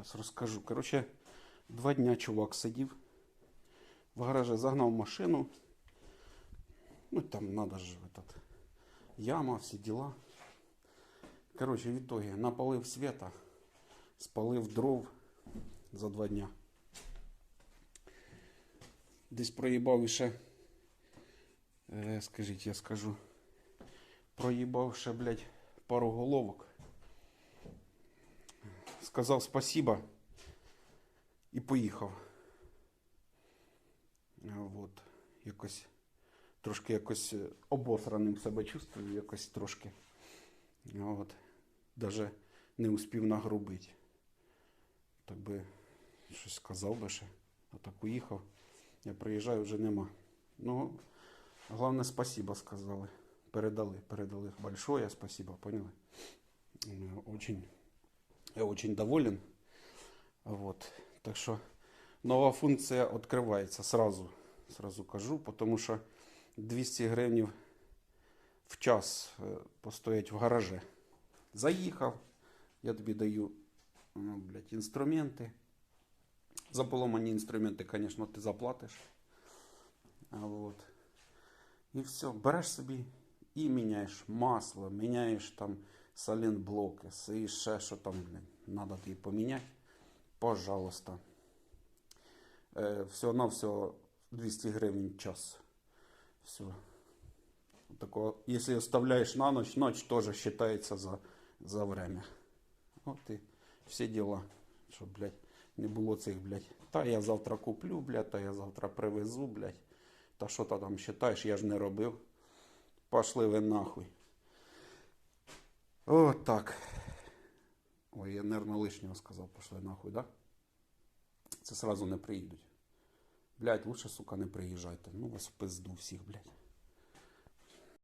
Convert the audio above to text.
Зараз розкажу. Коротше, два дня чувак сидів. В гаражі загнав машину. Ну, там надо же этот, яма, всі діла. Коротше, в итоге напалив света, спалив дров за два дня. Десь проїбав іще, е, скажіть, я скажу, проїбав ще, блядь, пару головок. Сказав спасибо і поїхав. А Вот. Якось трошки якось е, обосраним себе чувствую, якось трошки. От. Даже не успів нагрубити. Так би щось сказав би ще. А так уїхав. Я приїжджаю, вже нема. Ну, головне, спасибо сказали. Передали, передали. Большое спасибо, поняли? Очень, я очень доволен. Вот. Так що нова функція відкривається сразу. Сразу кажу, тому що 200 гривень в час е, постоять в гаражі. Заїхав, я тобі даю ну, блядь, інструменти. За поломані інструменти, звісно, ти заплатиш. Вот. І все, береш собі і міняєш масло, міняєш там салінблоки, і ще що там, треба тобі поміняти. Пожалуйста. Е, все 200 гривень час. Все. Такого, если оставляешь на ночь, ночь тоже считается за, за время. Вот и все дела. Щоб, блядь, не було цих, блядь. Та я завтра куплю, блядь, та я завтра привезу, блядь. Та що ти там считаєш, я ж не робив. Пошли ви нахуй. О, так. Ой, я, нервно лишнього сказав, пошли нахуй, да? Це сразу не приїдуть. Блять, лучше, сука, не приїжджайте. Ну вас в пизду всіх, блядь.